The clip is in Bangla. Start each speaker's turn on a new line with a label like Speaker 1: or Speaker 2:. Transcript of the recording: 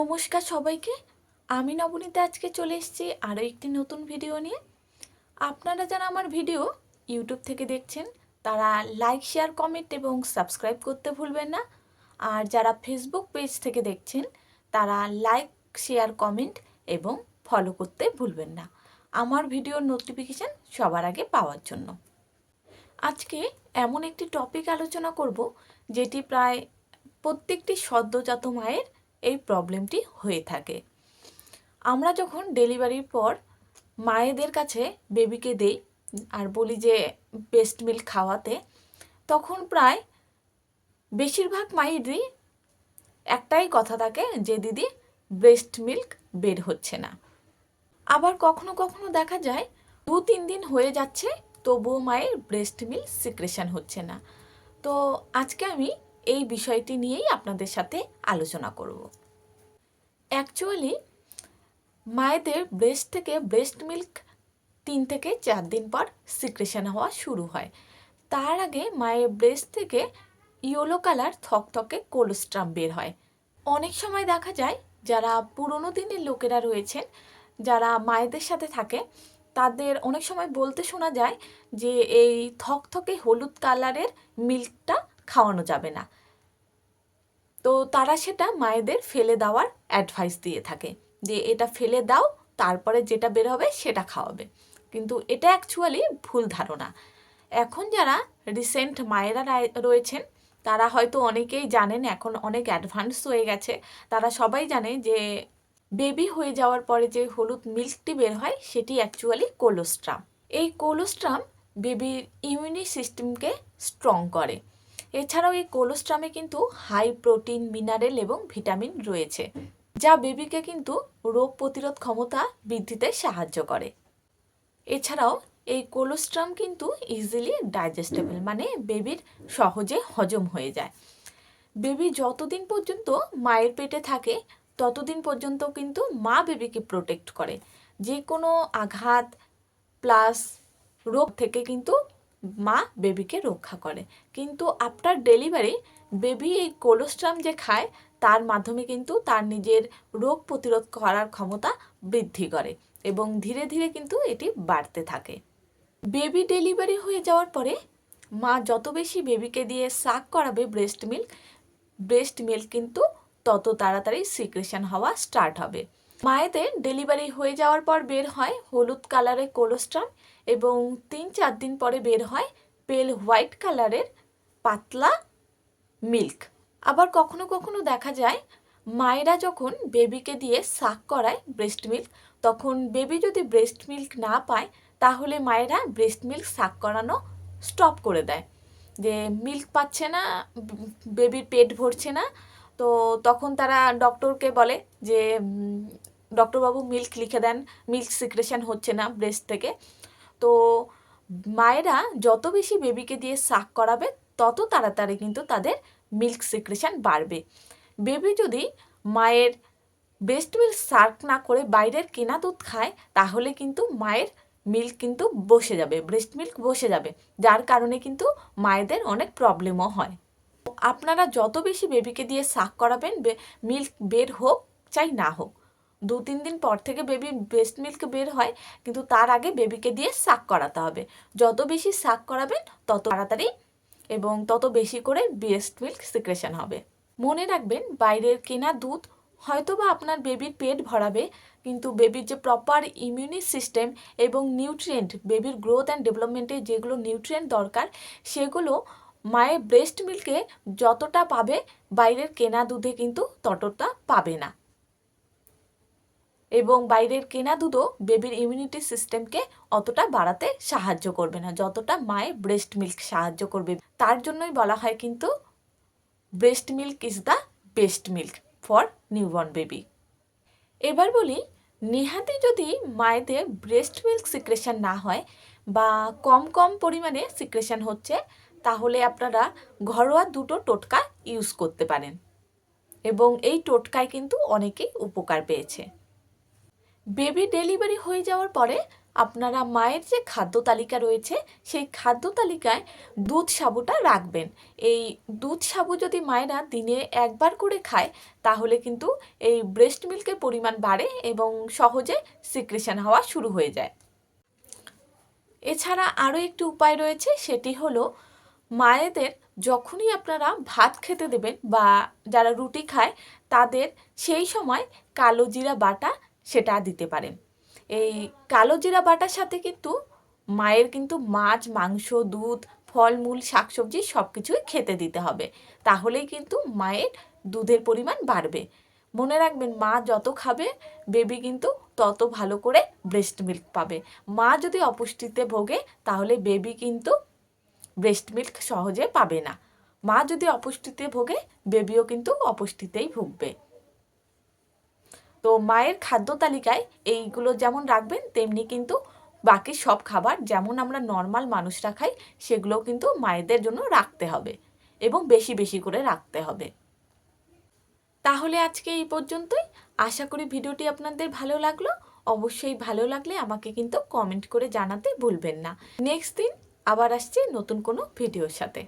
Speaker 1: নমস্কার সবাইকে। আমি নবনীতা, আজকে চলে এসেছি আরও একটি নতুন ভিডিও নিয়ে। আপনারা যারা আমার ভিডিও ইউটিউব থেকে দেখছেন, তারা লাইক শেয়ার কমেন্ট এবং সাবস্ক্রাইব করতে ভুলবেন না। আর যারা ফেসবুক পেজ থেকে দেখছেন, তারা লাইক শেয়ার কমেন্ট এবং ফলো করতে ভুলবেন না। আমার ভিডিওর নোটিফিকেশান সবার আগে পাওয়ার জন্য। আজকে এমন একটি টপিক আলোচনা করব, যেটি প্রায় প্রত্যেকটি সদ্যজাত মায়ের এই প্রবলেমটি হয়ে থাকে। আমরা যখন ডেলিভারির পর মায়েদের কাছে বেবিকে দেই আর বলি যে, বেস্ট মিল্ক খাওয়াতে, তখন প্রায় বেশিরভাগ মায়েরই একটাই কথা থাকে যে, দিদি ব্রেস্ট মিল্ক বের হচ্ছে না। আবার কখনো কখনো দেখা যায়, দু তিন দিন হয়ে যাচ্ছে, তবুও মায়ের ব্রেস্ট মিল্ক সিক্রেশন হচ্ছে না। তো আজকে আমি এই বিষয়টি নিয়েই আপনাদের সাথে আলোচনা করব। অ্যাকচুয়ালি মায়েদের ব্রেস্ট থেকে ব্রেস্ট মিল্ক তিন থেকে চার দিন পর সিক্রেশন হওয়া শুরু হয়। তার আগে মায়ের ব্রেস্ট থেকে ইয়েলো কালার থকথকে কোলোস্ট্রাম বের হয়। অনেক সময় দেখা যায়, যারা পুরনো দিনের লোকেরা রয়েছেন, যারা মায়েদের সাথে থাকে, তাদের অনেক সময় বলতে শোনা যায় যে এই থকথকে হলুদ কালারের মিল্কটা খাওয়ানো যাবে না। তো তারা সেটা মায়েদের ফেলে দেওয়ার অ্যাডভাইস দিয়ে থাকে। যে এটা ফেলে দাও, তারপরে যেটা বের হবে সেটা খাওয়াবে। কিন্তু এটা অ্যাকচুয়ালি ভুল ধারণা। এখন যারা রিসেন্ট মায়েরা রায়- রয়েছেন, তারা হয়তো অনেকেই জানেন, এখন অনেক অ্যাডভান্স হয়ে গেছে। তারা সবাই জানে যে বেবি হয়ে যাওয়ার পরে যে হলুদ মিল্কটি বের হয়, সেটি অ্যাকচুয়ালি কোলোস্ট্রাম এই কোলোস্ট্রাম বেবির ইমিউনি সিস্টেমকে স্ট্রং করে। এছাড়াও এই কোলোস্ট্রামে কিন্তু হাই প্রোটিন মিনারেল এবং ভিটামিন রয়েছে, যা বেবিকে কিন্তু রোগ প্রতিরোধ ক্ষমতা বৃদ্ধিতে সাহায্য করে। এছাড়াও এই কোলোস্ট্রাম কিন্তু ইজিলি ডাইজেস্টেবল মানে বেবির সহজে হজম হয়ে যায়। বেবি যতদিন পর্যন্ত মায়ের পেটে থাকে, ততদিন পর্যন্ত কিন্তু মা বেবিকে প্রোটেক্ট করে। যে কোনো আঘাত প্লাস রোগ থেকে কিন্তু মা বেবিকে রক্ষা করে। কিন্তু আফটার ডেলিভারি বেবি এই কোলোস্ট্রাম যে খায়, তার মাধ্যমে কিন্তু তার নিজের রোগ প্রতিরোধ করার ক্ষমতা বৃদ্ধি করে এবং ধীরে ধীরে কিন্তু এটি বাড়তে থাকে। বেবি ডেলিভারি হয়ে যাওয়ার পরে, মা যত বেশি বেবিকে দিয়ে সাক করাবে ব্রেস্ট মিল্ক ব্রেস্ট মিল্ক কিন্তু তত তাড়াতাড়ি সিক্রেশন হওয়া স্টার্ট হবে। মায়েদের ডেলিভারি হয়ে যাওয়ার পর বের হয় হলুদ কালারের কোলোস্ট্রাম এবং তিন চার দিন পরে বের হয় পেল হোয়াইট কালারের পাতলা মিল্ক। আবার কখনো কখনো দেখা যায় মায়েরা যখন বেবিকে দিয়ে সাক করায় ব্রেস্ট মিল্ক, তখন বেবি যদি ব্রেস্ট মিল্ক না পায়, তাহলে মায়েরা ব্রেস্ট মিল্ক সাক করানো স্টপ করে দেয়। যে মিল্ক পাচ্ছে না, বেবির পেট ভরছে না, তো তখন তারা ডক্টরকে বলে যে ডক্টরবাবু মিল্ক লিখে দেন। মিল্ক সিক্রেশন হচ্ছে না ব্রেস্ট থেকে। তো মায়েরা যত বেশি বেবিকে দিয়ে সাক করাবে, তত তাড়াতাড়ি কিন্তু তাদের মিল্ক সিক্রেশন বাড়বে। বেবি যদি মায়ের ব্রেস্ট মিল্ক সার্ক না করে বাইরের কেনা দুধ খায়, তাহলে কিন্তু মায়ের মিল্ক কিন্তু বসে যাবে ব্রেস্ট মিল্ক বসে যাবে। যার কারণে কিন্তু মায়েদের অনেক প্রবলেমও হয়। আপনারা যত বেশি বেবিকে দিয়ে সাক করাবেন মিল্ক বের হোক, চাই না হোক দু তিন দিন পর থেকে বেবি ব্রেস্ট মিল্ক বের হয়, কিন্তু তার আগে বেবিকে দিয়ে সাক করাতে হবে। যত বেশি সাক করাবেন, তত তাড়াতাড়ি এবং তত বেশি করে ব্রেস্ট মিল্ক সিক্রেশন হবে। মনে রাখবেন, বাইরের কেনা দুধ হয়তো বা আপনার বেবির পেট ভরাবে, কিন্তু বেবির যে প্রপার ইমিউনি সিস্টেম এবং নিউট্রিয়েন্ট বেবির গ্রোথ অ্যান্ড ডেভেলপমেন্টে যেগুলো নিউট্রিয়েন্ট দরকার, সেগুলো মায়ের ব্রেস্ট মিল্কে যতটা পাবে, বাইরের কেনা দুধে কিন্তু ততটা পাবে না। এবং বাইরের কেনা দুধও বেবির ইমিউনিটি সিস্টেমকে অতটা বাড়াতে সাহায্য করবে না, যতটা মায়ের ব্রেস্ট মিল্ক সাহায্য করবে। তার জন্যই বলা হয় কিন্তু breast milk is the best milk for newborn baby এবার বলি, নেহাতি যদি মায়েদের ব্রেস্ট মিল্ক সিক্রেশন না হয় বা কম কম পরিমাণে সিক্রেশন হচ্ছে, তাহলে আপনারা ঘরোয়া দুটো টোটকা ইউজ করতে পারেন। এবং এই টোটকায় কিন্তু অনেকেই উপকার পেয়েছে। বেবি ডেলিভারি হয়ে যাওয়ার পরে আপনারা মায়ের যে খাদ্য তালিকা রয়েছে, সেই খাদ্য তালিকায় দুধ সাবুটা রাখবেন। এই দুধ সাবু যদি মায়েরা দিনে একবার করে খায়, তাহলে কিন্তু এই ব্রেস্ট মিল্কের পরিমাণ বাড়ে এবং সহজে সিক্রেশন হওয়া শুরু হয়ে যায়। এছাড়া আরও একটি উপায় রয়েছে, সেটি হলো মায়েদের যখনই আপনারা ভাত খেতে দেবেন বা যারা রুটি খায়, তাদের সেই সময় কালো জিরা বাটা সেটা দিতে পারেন। এই কালো জিরা বাটার সাথে কিন্তু মায়ের কিন্তু মাছ, মাংস, দুধ, ফলমূল, শাকসবজি সব কিছুই খেতে দিতে হবে। তাহলেই কিন্তু মায়ের দুধের পরিমাণ বাড়বে। মনে রাখবেন, মা যত খাবে, বেবি কিন্তু তত ভালো করে ব্রেস্ট মিল্ক পাবে। মা যদি অপুষ্টিতে ভোগে, তাহলে বেবি কিন্তু ব্রেস্ট মিল্ক সহজে পাবে না। মা যদি অপুষ্টিতে ভোগে, বেবিও কিন্তু অপুষ্টিতেই ভুগবে। তো মায়ের খাদ্য তালিকায় এইগুলো যেমন রাখবেন, তেমনি কিন্তু বাকি সব খাবার যেমন আমরা নর্মাল মানুষরা খাই, সেগুলোও কিন্তু মায়েদের জন্য রাখতে হবে এবং বেশি বেশি করে রাখতে হবে। তাহলে আজকে এই পর্যন্তই। আশা করি ভিডিওটি আপনাদের ভালো লাগল। অবশ্যই ভালো লাগলে আমাকে কিন্তু কমেন্ট করে জানাতে ভুলবেন না। নেক্সট দিন আবার আসছি নতুন কোনো ভিডিওর সাথে।